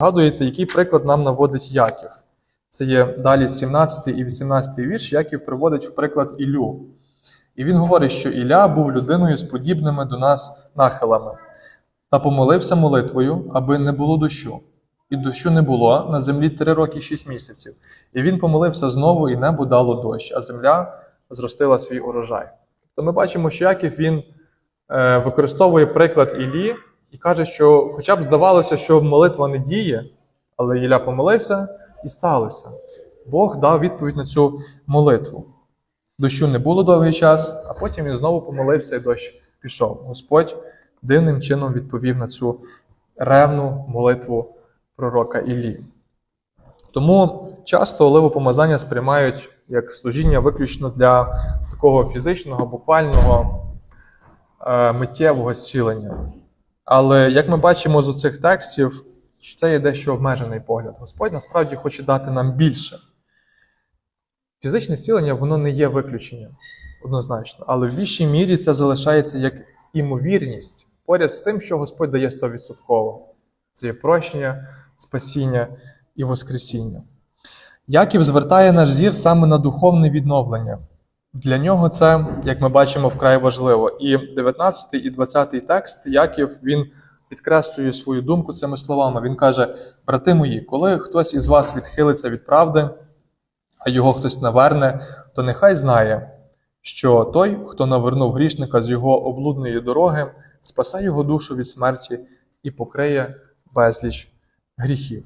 Згадуєте, який приклад нам наводить Яків? Це є далі 17 і 18 вірш. Яків приводить в приклад Ілю. І він говорить, що Ілля був людиною з подібними до нас нахилами, та помолився молитвою, аби не було дощу. І дощу не було на землі три роки шість місяців. І він помолився знову, і небо дало дощ, а земля зростила свій урожай. То ми бачимо, що Яків він е, використовує приклад Іллі і каже, що хоча б здавалося, що молитва не діє, але Ілля помолився і сталося. Бог дав відповідь на цю молитву. Дощу не було довгий час, а потім він знову помолився, і дощ пішов. Господь дивним чином відповів на цю ревну молитву пророка Іллі. Тому часто оливопомазання сприймають як служіння виключно для такого фізичного, буквального, е, миттєвого зцілення. Але як ми бачимо з цих текстів, це є дещо обмежений погляд. Господь насправді хоче дати нам більше. Фізичне зцілення воно не є виключенням однозначно, але в більшій мірі це залишається як імовірність поряд з тим, що Господь дає 100%. Це є прощення, спасіння і Воскресіння. Яків звертає наш зір саме на духовне відновлення. Для нього це, як ми бачимо, вкрай важливо. І 19 і 20 текст Яків він підкреслює свою думку цими словами. Він каже: Брати мої, коли хтось із вас відхилиться від правди, а його хтось наверне, то нехай знає, що той, хто навернув грішника з його облудної дороги, спасе його душу від смерті і покриє безліч гріхів.